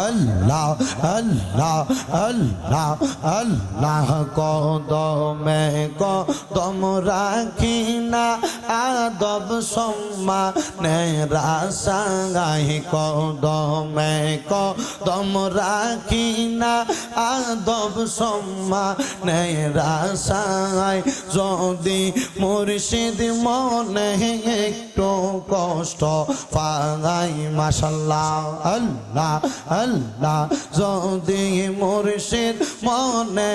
আল্লাহ আল্লাহ আল্লাহ আল্লাহ কদমে কদম রাখি না আদব সম্মা নেরা সাঙ্গাই কদমে কদম রাখি না আদব সম্মা নেরা সাঙ্গাই যদি মুর্শিদ মনে একটু কষ্ট পাগাই মাসাল্লাহ আল্লাহ আল্লাহ। যদি মুর্শিদ মনে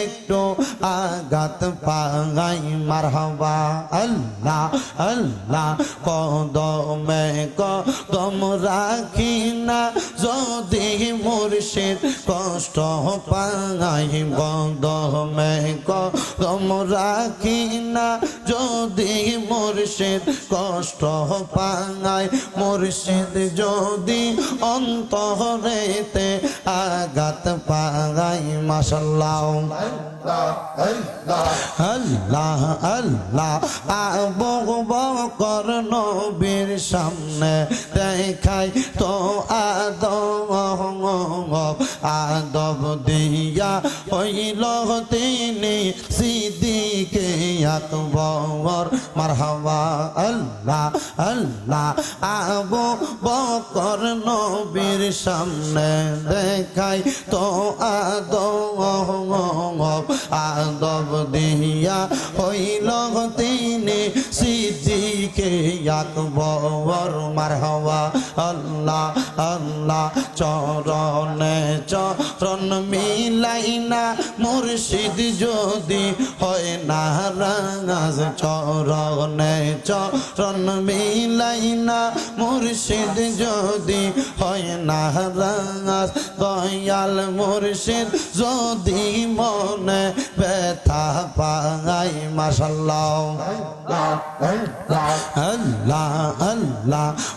একটু আঘাত পাগাই মারহাবা, আল্লাহ আল্লাহ। কদমে কদম রাখি না যদি মুর্শিদ কষ্ট পাগাই কদমে কদম রাখি না যদি মুর্শিদ কষ্ট পাঙায় মুর্শিদ যদি অন্তরেতে আঘাত পাগাই মাসাল্লাহ আল্লাহ আল্লাহ, আবু বকর নবীর সামনে দেখাই তো আদব আদব দিয়া হইল তিনি সিদ্দিকে আকবর। মারহাবা, আল্লাহ আল্লাহ, আবু বকর নবীর সামনে দেখাই তো আদব আদব দিয়া হইল তিনি সিদ্দিকে আকবর মারহাবা। আল্লাহ আল্লাহ চরণে চরণ মিলাইনা, মুর্শিদ যদি হয় না রাঙাজ চরণে চরণ মিলাইনা, মুর্শিদ যদি হয় না রাঙাজ দয়াল মুর্শিদ যদি মনে পাগাই মাসাল্লাহ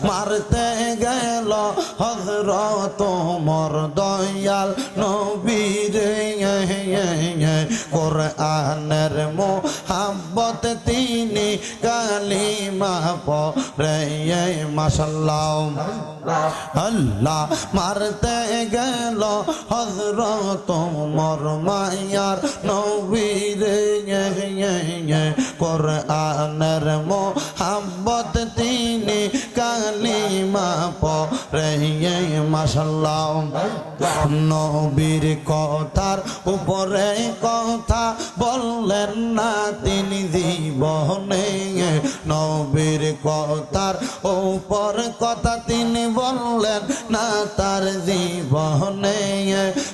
মারতে গেল হজরত মোর দয়াল। কোরআনের মোহাব্বত তিনি কালিমা পরে মাসাল্লাহ আল্লাহ মারতে গেল হজরত মোর মায়ার নবীর কোরআনের মোহাব্বত তিনি কালিমা পরে মাসাল্লাহ নবীর কথার উপরে কথা বললেন না তিনি জীবনে। নবীর কথার উপর কথা তিনি বললেন না তার জীবনে।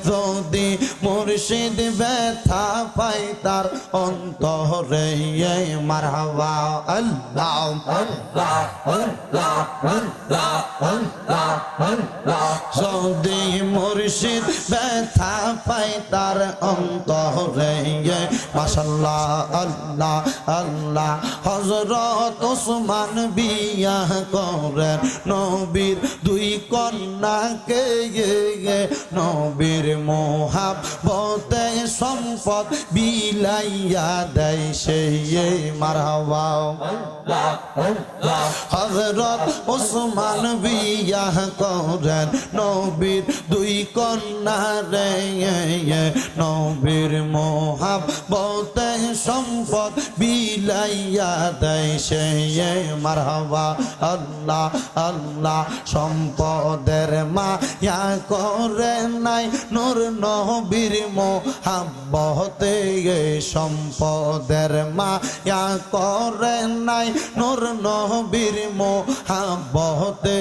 যদি মুর্শিদ ব্যথা পাই তার অন্তরে মারহাবা, আল্লাহ যদি মুর্শিদ ব্যথা পাই তার অন্তরে মাসাল্লাহ আল্লাহ আল্লাহ। হজরত ওসমান বিয়া করেন নবীর দুই কন্যাকে নবীর মোহাব বতে সম্পদ বিলাইয়া দেয় সেই মারহাবা। হজরত ওসমান বিয়া করেন নবীর দুই কন্যা রে নবীর মোহাব বতে সম্পদ বিলাইয়া দেয় সে মারহাবা। আল্লাহ আল্লাহ সম্পদের মা ইয়া করে নাই নূর নবীর মোহাম্মতে সম্পদের মা ইয়া করে নাই। নূর নবীর মোহাম্মতে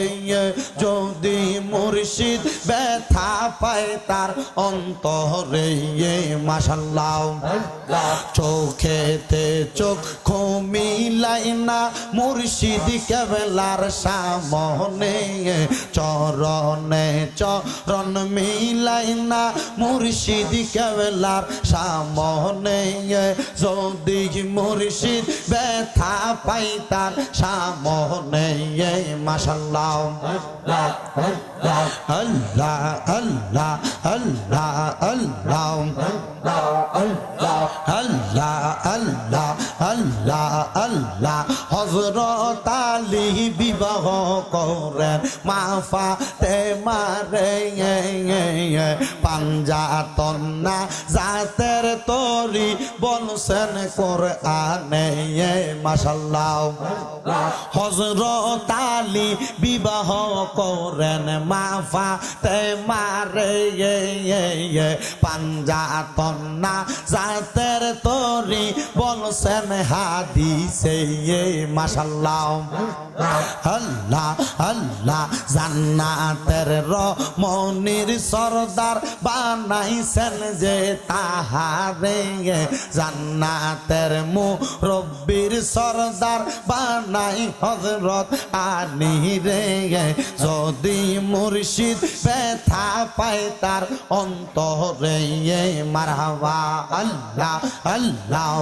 যদি মুর্শিদ ব্যথা পায় তার অন্তরে মাসাল্লাহ চোখেতে চোখ মিলাই না মুর্শিদ কেবলার সামনে চরণে চরণ মিলাই না মুর্শিদ কেবলার সামনে যদি মুর্শিদ ব্যথা পাই তার সামনে মাসাল্লাহ আল্লাহ আল্লাহ। আল্লাহ আল্লাহ আল্লাহ আল্লাহ আল্লাহ আল্লাহ হজরত আলী বিবাহ করেন মাফা মারে পাঞ্জাতন না জাতের তরি বলছেন করে আনে মাসাল্লাহ হজরত আলী বিবাহ করেন মাফা তে মারে পাঞ্জাতন না জাতের তরি বলছেন হাদিসে মাসাল্লাহ আল্লাহ আল্লাহ, জান্নাতের রমণির সরদার বানাইছেন যে তাহারে জান্নাতের মুরব্বির সরদার বানাই হজরত আনি রে যদি মুর্শিদ ব্যথা পায় তার অন্তরে। মারহাবা, আল্লাহ আল্লাহ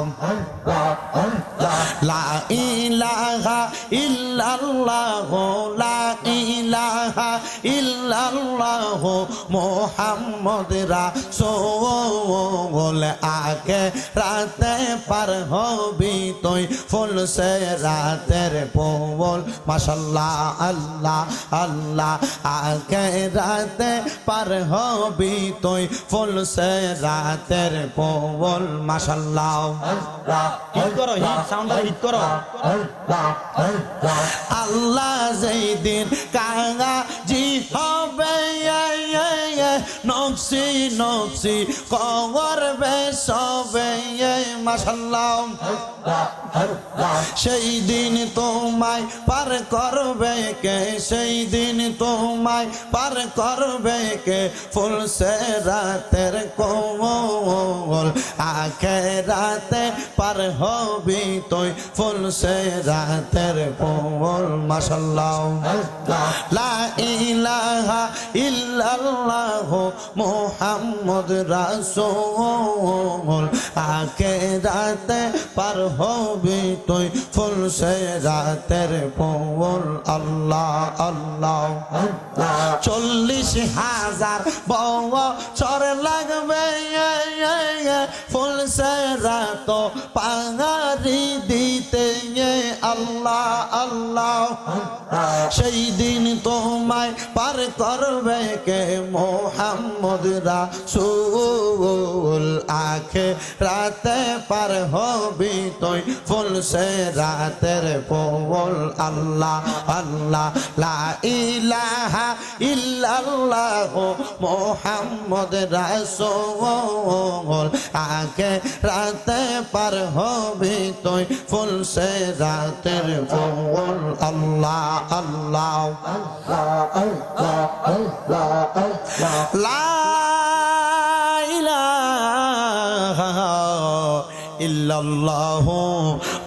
আগে রাতে পার হবি তুই ফুল সে রাতের পোল। মাশাল্লাহ, আল্লাহ আল্লাহ। আগে রাতে পার হবি তুই ফুল সে রাতের পোল মাসাল্লাহ হিট করো হিট সাউন্ড হিট করো। আল্লাহ যেই দিন কাঙা জি হবে নকশি নকশি কবর বেসবে মাসাল্লাহ সেই দিন তোমায় পার করবে কে? সেই দিন তোমায় পার করবে কে? ফুল সে রাতের কোমল আখে রাতে পার হবি তুই। ফুল সে রাতের কোমল মাসাল্লাহ লা ইলাহা ইল্লাল্লাহ মুহাম্মদ আকে রাতে পার হবি তুই ফুল সে রাতের পোল আল্লাহ আল্লাহ চল্লিশ হাজার বছর লাগবে ফুল সে রাত পাঙারি দিতে আল্লাহ আল্লাহ। সেই দিন তোমায় পার করবে কে মোহাম্মদ রাসূল? আখে রাতে পার হবি তুই ফুল সে রাতের পোল আল্লাহ আল্লাহ, লা ইলাহা ইল্লাল্লাহ মোহাম্মদ রাসূল। আখে রাতে পার হবি তুই ফুল সে রাতের পোল আল্লাহ। আল্লাহ ইল্লাল্লাহ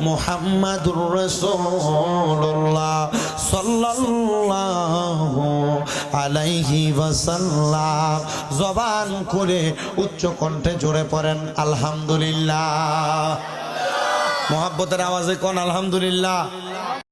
মুহাম্মাদুর সাল্লাল্লাহু আলাইহি ওয়াসাল্লাম জবান করে উচ্চ কণ্ঠে জোরে পড়েন আলহামদুলিল্লাহ মোহাব্বতের আওয়াজে কোন আলহামদুলিল্লাহ